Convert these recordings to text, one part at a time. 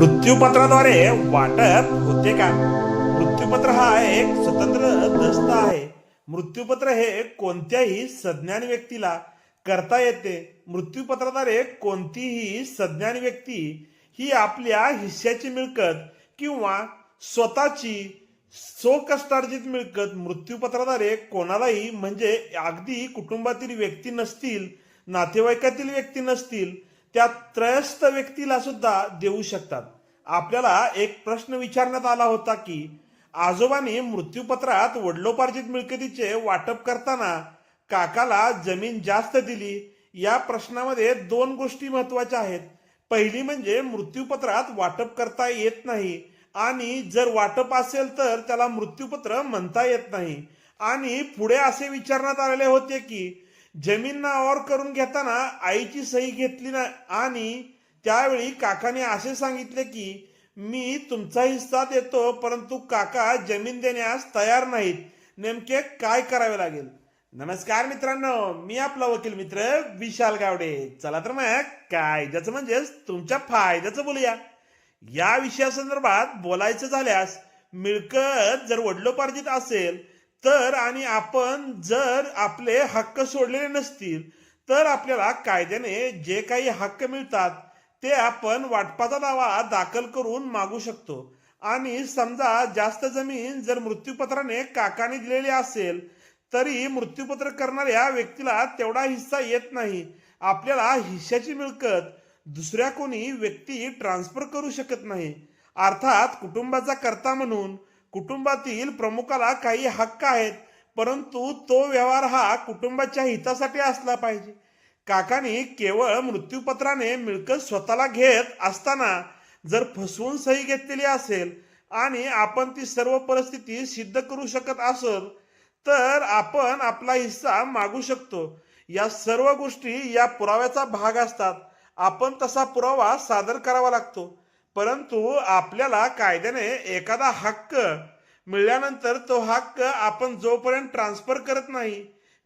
मृत्यूपत्राद्वारे वाटप होते का? मृत्यूपत्र हा एक स्वतंत्र दस्त आहे. मृत्यूपत्र हे कोणत्याही सज्ञान व्यक्तीला करता येते. मृत्यूपत्राद्वारे कोणतीही सज्ञान व्यक्ती ही आपल्या हिश्श्याची मिळकत किंवा स्वतःची स्वकष्टार्जित मिळकत मृत्यूपत्राद्वारे कोणालाही म्हणजे अगदी कुटुंबातील व्यक्ती नसतील नातेवाईकातील व्यक्ती नसतील त्या त्रयस्थ व्यक्तीला सुद्धा देऊ शकतात. आपल्याला एक प्रश्न विचारण्यात आला होता की आजोबांनी मृत्यूपत्रात वडिलोपार्जित मिळकतीचे वाटप करताना काकाला जमीन जास्त दिली. या प्रश्नामध्ये दोन गोष्टी महत्त्वाच्या आहेत. पहिली म्हणजे मृत्यूपत्रात वाटप करता येत नाही आणि जर वाटप असेल तर त्याला मृत्यूपत्र म्हणता येत नाही. आणि पुढे असे विचारण्यात आलेले होते की जमीन नावावर करून घेताना आईची सही घेतली ना आणि त्यावेळी काकाने असे सांगितले की मी तुमचा हिस्सा देतो परंतु काका जमीन देण्यास तयार नाहीत. नेमके काय करावे लागेल? नमस्कार मित्रांनो मी आपला वकील मित्र विशाल गावडे. चला तर मग कायद्याचं म्हणजेच तुमच्या फायद्याचं बोलूया. या विषयासंदर्भात बोलायचं झाल्यास मिळकत जर वडिलोपार्जित असेल तर आणि आपण जर आपले हक्क सोडलेले नसतील तर आपल्याला कायद्याने जे काही हक्क मिळतात ते आपण वाटपाचा दावा दाखल करून मागू शकतो. आणि समजा जास्त जमीन जर मृत्यूपत्राने काकाने दिलेली असेल तरी मृत्यूपत्र करणाऱ्या व्यक्तीला तेवढा हिस्सा येत नाही. आपल्याला हिश्श्याची मिळकत दुसऱ्या कोणी व्यक्ती ट्रान्सफर करू शकत नाही. अर्थात कुटुंबाचा करता म्हणून कुटुंबातील प्रमुखाला काही हक्क आहेत परंतु तो व्यवहार हा कुटुंबाच्या हितासाठी असला पाहिजे. काकाने केवळ मृत्यूपत्राने मिळकत स्वतःला घेत असताना जर फसवून सही घेतलेली असेल आणि आपण ती सर्व परिस्थिती सिद्ध करू शकत असेल तर आपण आपला हिस्सा मागू शकतो. या सर्व गोष्टी या पुराव्याचा भाग असतात. आपण तसा पुरावा सादर करावा लागतो. परंतु आपल्याला कायद्याने एखादा हक्क मिळाल्यानंतर तो हक्क आपण जोपर्यंत ट्रान्सफर करत नाही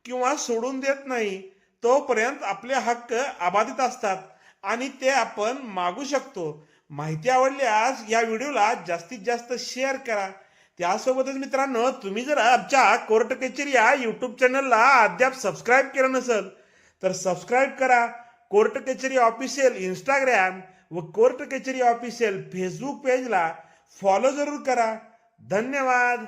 किंवा सोडून देत नाही तोपर्यंत आपले हक्क अबाधित असतात आणि ते आपण मागू शकतो. माहिती आवडल्यास या व्हिडिओला जास्तीत जास्त शेअर करा. त्यासोबतच मित्रांनो तुम्ही जर आमच्या कोर्ट कचेरी या यूट्यूब चॅनलला अद्याप सबस्क्राईब केलं नसेल तर सबस्क्राईब करा. कोर्ट कचेरी ऑफिशियल इंस्टाग्रॅम व कोर्ट कचेरी ऑफिशियल फेसबुक पेजला फॉलो जरूर करा. धन्यवाद.